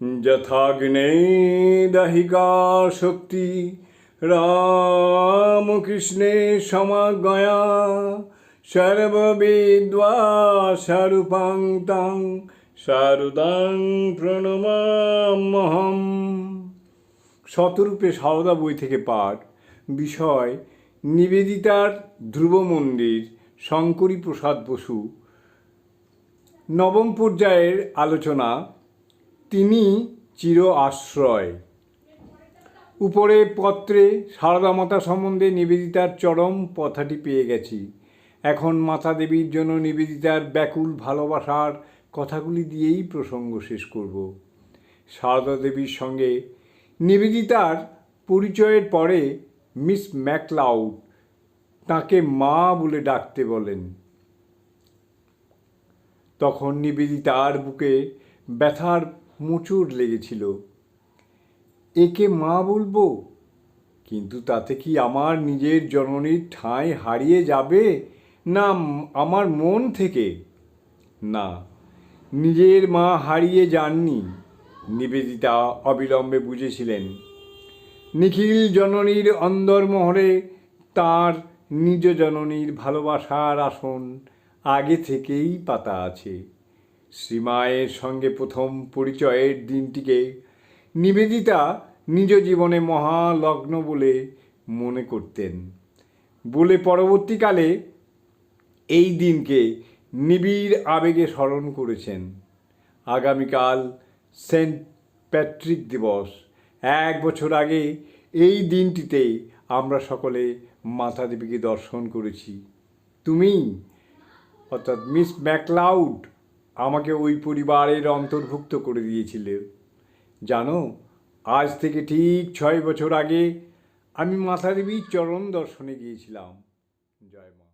যথাগ্নে দাহিকা শক্তি, রামকৃষ্ণে সমাগয়া সর্ববিদ্বা সারূপাং তাং সারদাং প্রণমামহম শতরূপে সারদা বই থেকে পাঠ, বিষয়, নিবেদিতার ধ্রুব মন্দির, শঙ্করী প্রসাদ বসু। নবম পর্যায়ের আলোচনা তিনি চির আশ্রয়। উপরে পত্রে সারদা মাতা সম্বন্ধে নিবেদিতার চরম কথাটি পেয়ে গেছি। এখন মাতা দেবীর জন্য নিবেদিতার ব্যাকুল ভালোবাসার কথাগুলি দিয়েই প্রসঙ্গ শেষ করব। সারদা দেবীর সঙ্গে নিবেদিতার পরিচয়ের পরে মিস ম্যাকলাউড তাকে মা বলে ডাকতে বলেন। তখন নিবেদিতার বুকে ব্যথার মোচড় লেগেছিল। একে মা বলব? কিন্তু তাতে কি আমার নিজের জননীর ঠাঁই হারিয়ে যাবে না আমার মন থেকে? না, নিজের মা হারিয়ে যাননি, নিবেদিতা অবিলম্বে বুঝেছিলেন। নিখিল জননীর অন্দরমহলে তার নিজ জননীর ভালোবাসার আসন আগে থেকেই পাতা আছে। শ্রীমায়ের সঙ্গে প্রথম পরিচয়ের দিনটিকে নিবেদিতা নিজ জীবনে মহালগ্ন বলে মনে করতেন। বলে পরবর্তীকালে এই দিনকে নিবিড় আবেগে স্মরণ করেছেন। আগামীকাল সেন্ট প্যাট্রিক দিবস। এক বছর আগে এই দিনটিতে আমরা সকলে মাতা দেবীকে দর্শন করেছি। তুমি, অর্থাৎ মিস ম্যাকলাউড আমাকে ওই পরিবারের অন্তর্ভুক্ত করে দিয়েছিলে। জানো, আজ থেকে ঠিক ছয় বছর আগে আমি মাথাদেবীর চরণ দর্শনে গিয়েছিলাম। জয় মা।